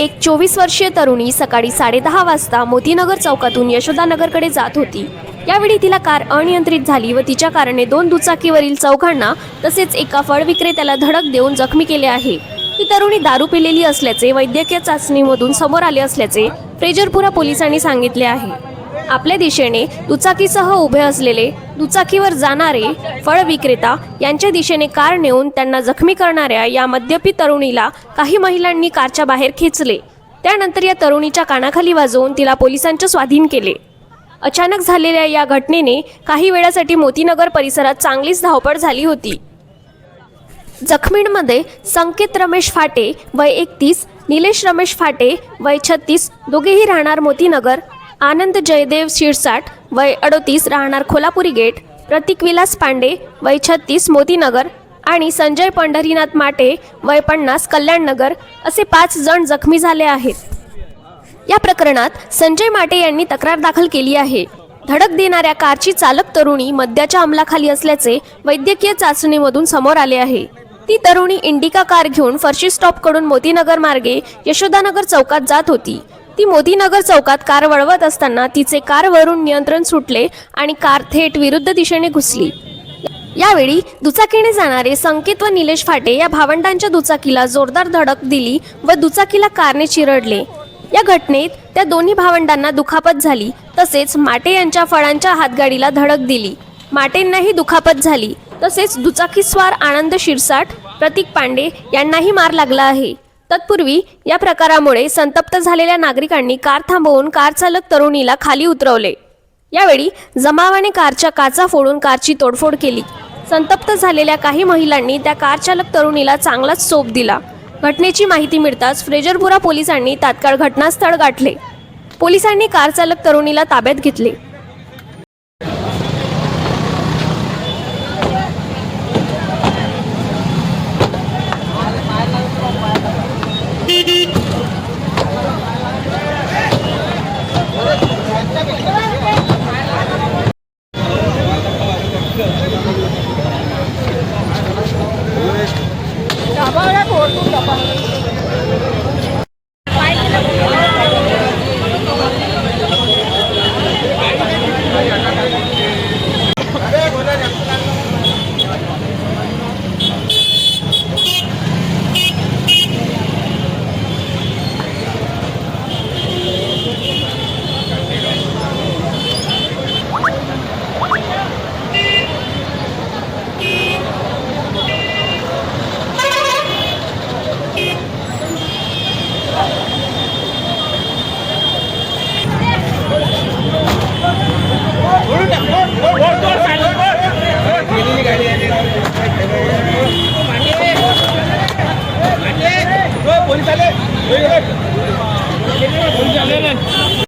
एक चोवीस वर्षीय तरुणी सकाळी साडेदहा वाजता मोतीनगर चौकातून यशोदानगरकडे जात होती. यावेळी तिला कार अनियंत्रित झाली व तिच्या कारने दोन दुचाकीवरील चौघांना तसेच एका फळ विक्रेत्याला धडक देऊन जखमी केले आहे. ही तरुणी दारू पिलेली असल्याचे वैद्यकीय चाचणीमधून समोर आले असल्याचे फ्रेजरपुरा पोलिसांनी सांगितले आहे. आपल्या दिशेने दुचाकीसह उभे असलेले दुचाकीवर जाणारे फळ विक्रेता यांच्या दिशेने कार नेऊन त्यांना जखमी करणाऱ्या या मद्यपी तरुणीला काही महिलांनी कारच्या बाहेर खेचले. त्यानंतर या तरुणीच्या कानाखाली वाजवून तिला पोलिसांच्या स्वाधीन केले. अचानक झालेल्या या घटनेने काही वेळासाठी मोतीनगर परिसरात चांगलीच धावपळ झाली होती. जखमींमध्ये संकेत रमेश फाटे वय एकतीस निलेश रमेश फाटे वय छत्तीस दोघेही राहणार मोतीनगर आनंद जयदेव शिरसाट वय अडोतीस राहणार खोलापुरी गेट प्रतीक विलास पांडे वय छत्तीस मोतीनगर आणि संजय पंढरीनाथ माटे वय पन्नास कल्याणनगर असे पाच जण जखमी झाले आहेत. या प्रकरणात संजय माटे यांनी तक्रार दाखल केली आहे. धडक देणाऱ्या कारची चालक तरुणी मद्याच्या अंमलाखाली असल्याचे वैद्यकीय चाचणीमधून समोर आले आहे. ती तरुणी इंडिका कार घेऊन फर्शी स्टॉपकडून मोतीनगर मार्गे यशोदानगर चौकात जात होती. ती मोतीनगर चौकात कार वळवत असताना तिचे कारवरून नियंत्रण सुटले आणि कार थेट विरुद्ध दिशेने घुसली. यावेळी दुचाकीने जाणारे संकेत व निलेश फाटे या भावंडांच्या दुचाकीला जोरदार धडक दिली व दुचाकीला कारने चिरडले. या घटनेत त्या दोन्ही भावंडांना दुखापत झाली तसेच माटे यांच्या फळांच्या हातगाडीला धडक दिली. माटेंनाही दुखापत झाली तसेच दुचाकीस्वार आनंद शिरसाट प्रतीक पांडे यांनाही मार लागला आहे. तत्पूर्वी या प्रकारामुळे संतप्त झालेल्या नागरिकांनी कार थांबवून कार चालक तरुणीला खाली उतरवले. यावेळी जमावाने कारच्या काचा फोडून कारची तोडफोड केली. संतप्त झालेल्या काही महिलांनी त्या कारचालक तरुणीला चांगलाच चोप दिला. घटनेची माहिती मिळताच फ्रेजरपुरा पोलिसांनी तात्काळ घटनास्थळ गाठले. पोलिसांनी कारचालक तरुणीला ताब्यात घेतले. Lord, आले पोलीस आले